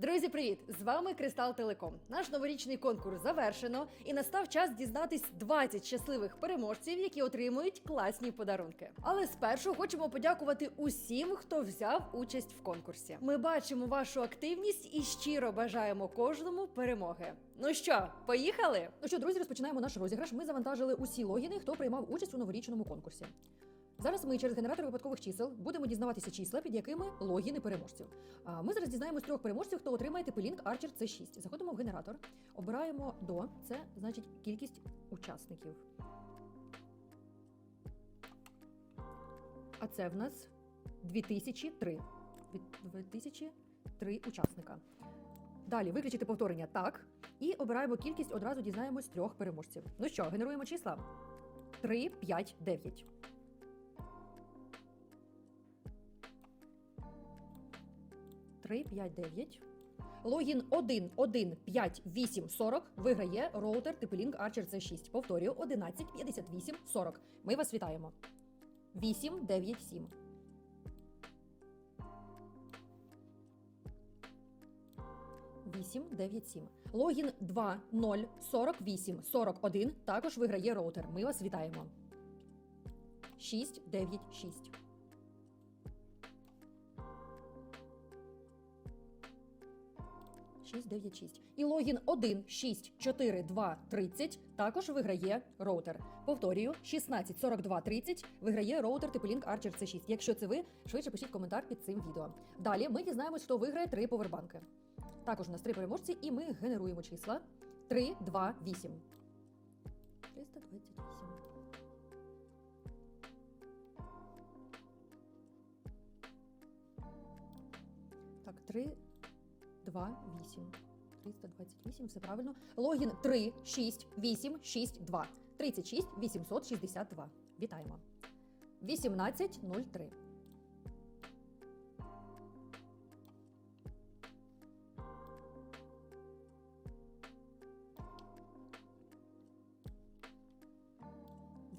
Друзі, привіт! З вами Кристал Телеком. Наш новорічний конкурс завершено, і настав час дізнатись 20 щасливих переможців, які отримують класні подарунки. Але спершу хочемо подякувати усім, хто взяв участь в конкурсі. Ми бачимо вашу активність і щиро бажаємо кожному перемоги. Ну що, поїхали? Ну що, друзі, розпочинаємо наш розіграш. Ми завантажили усі логіни, хто приймав участь у новорічному конкурсі. Зараз ми через генератор випадкових чисел будемо дізнаватися числа, під якими логіни переможців. Ми зараз дізнаємось трьох переможців, хто отримає тепелінк Archer C6. Заходимо в генератор, обираємо до, це значить кількість учасників. А це в нас 2003. Від- 2003 учасника. Далі виключити повторення так. І обираємо кількість, одразу дізнаємось трьох переможців. Ну що, генеруємо числа? 3, 5, 9. Три, п'ять, дев'ять. Логін 1, 1, 5, 8, 40 виграє роутер TP-Link Archer C6. Повторюю, 11, 58, 40. Ми вас вітаємо. 8, 9, 7. Вісім, дев'ять, сім. Логін 2, 0, 48, 41 також виграє роутер. Ми вас вітаємо. 6, 9, 6. Шість, дев'ять, шість. І логін 1, 6, 4, 2, 30 також виграє роутер. Повторюю, 16, 42, 30 виграє роутер TP-Link Archer C6. Якщо це ви, швидше пишіть коментар під цим відео. Далі ми дізнаємось, хто виграє три повербанки. Також у нас три переможці, і ми генеруємо числа 3, 2, 8. 328. Так, 3, 2, 8. 328, все правильно. Логін 3, 6, 8, 6, 2. 36 862. Вітаємо. 1803.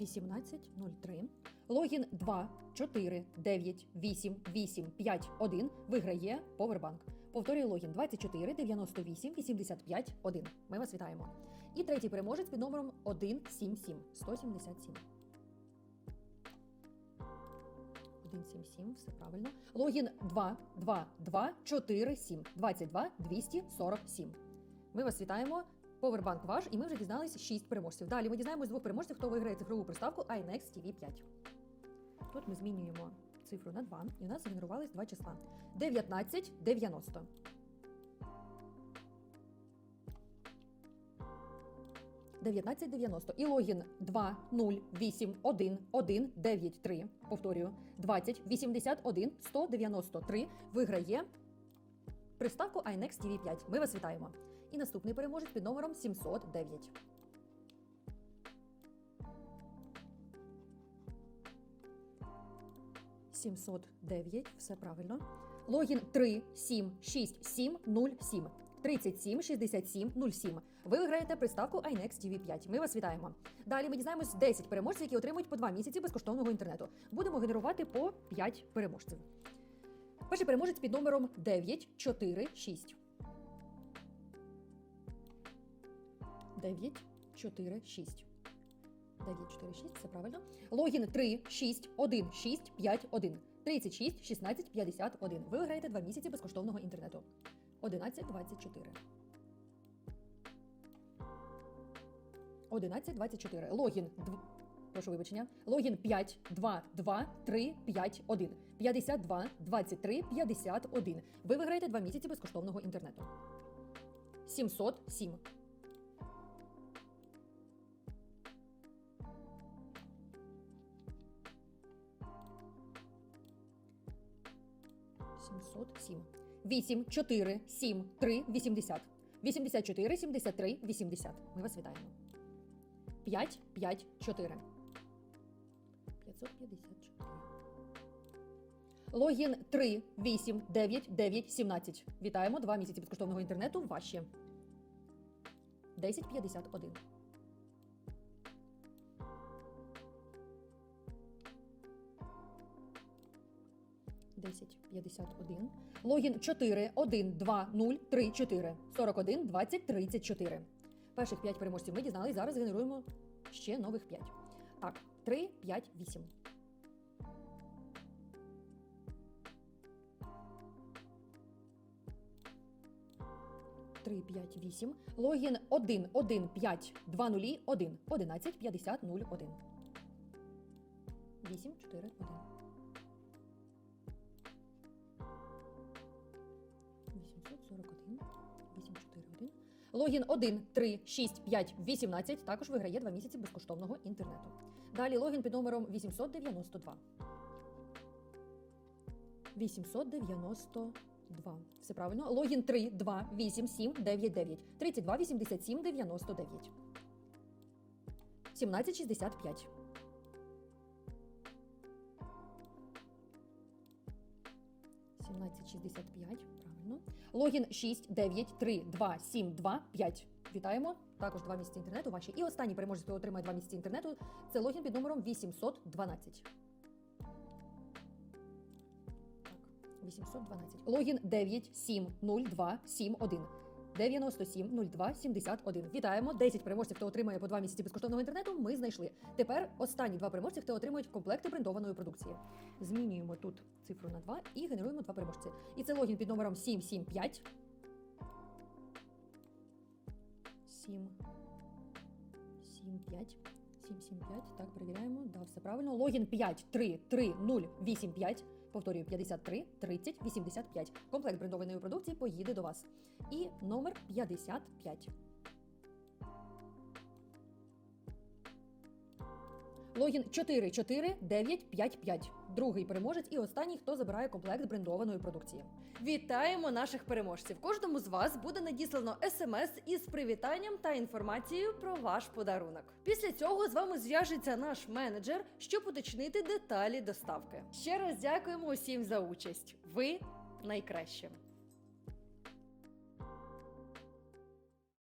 Вісімнадцять нуль три. Логін 2, 4, 9, 8, 8, 5, 1 виграє Повербанк. Повторюю логін 24 98 85 1. Ми вас вітаємо. І третій переможець під номером 177 177. 177, все правильно. Логін 2, 2, 2, 4, 7, 22, 247. Ми вас вітаємо. Повербанк ваш, і ми вже дізналися 6 переможців. Далі ми дізнаємось двох переможців, хто виграє цифрову приставку iNext TV 5. Тут ми змінюємо цифру на 2, і у нас згенерувались два числа. 19, 90. Дев'ятнадцять дев'яносто. І логін 2 0 8 1 1 9 3. Повторюю, 20 81 193 виграє приставку iNext TV 5. Ми вас вітаємо. І наступний переможець під номером 709. Сімсот дев'ять, все правильно. Логін 3 7 6 7 0 7 37 67 07. Ви виграєте приставку iNext TV 5. Ми вас вітаємо. Далі ми дізнаємось 10 переможців, які отримують по 2 місяці безкоштовного інтернету. Будемо генерувати по 5 переможців. Перший переможець під номером 946. 9, 4, 6. 9, 4, 6, все правильно. Логін 3, 6, 1, 6, 5, 1. 36, 16, 51. Ви виграєте 2 місяці безкоштовного інтернету. 11, 24. 11, 24. Логін 2. Прошу вибачення. Логін 5, 2, 2, 3, 5, 1. 52, 23, 51. Ви виграєте 2 місяці безкоштовного інтернету. 707. 707. 8, 4, 7, 3, 80. 84, 73, 80. Ми вас вітаємо. 5, 5, 4. 554. Логін 3, 8, 9, 9, 17. Вітаємо. Два місяці безкоштовного інтернету ваші. 1051. 1051. Логін 4, 1, 2, 0, 3, 4, 41, 20, 34. Перших 5 переможців ми дізнались. Зараз генеруємо ще нових 5. Так, 3, 5, 8. Три, п'ять, вісім. Логін 1, 1, 5, 2, 0, 1, 11, 50, 0, 1. 8, 4, 1. Логін 1, 3, 6, 5, 18 також виграє 2 місяці безкоштовного інтернету. Далі логін під номером 892. 892. Все правильно. Логін 3, 2, 8, 7, 9, 9. 32, 87, 99. 1765. Сімнадцять шістдесят п'ять, правильно. Логін 6, 9, 3, 2, 7, 2, 5. Вітаємо. Також два місяці інтернету ваші. І останній переможець, хто отримає два місяці інтернету, це логін під номером 812. Так, 812. Логін 970271. 9702 71. Вітаємо! 10 переможців, хто отримає по 2 місяці безкоштовного інтернету. Ми знайшли. Тепер останні два переможці, хто отримують комплекти брендованої продукції. Змінюємо тут цифру на 2 і генеруємо два переможці. І це логін під номером 775. 7 7 5 7 7 5. Так, перевіряємо. Да, все правильно. Логін 5 3 3 0 8 5. Повторюю, 53 30 85. Комплект брендованої продукції поїде до вас. І номер 55. Логін 44955. Другий переможець і останній, хто забирає комплект брендованої продукції. Вітаємо наших переможців! Кожному з вас буде надіслано смс із привітанням та інформацією про ваш подарунок. Після цього з вами зв'яжеться наш менеджер, щоб уточнити деталі доставки. Ще раз дякуємо усім за участь. Ви найкраще.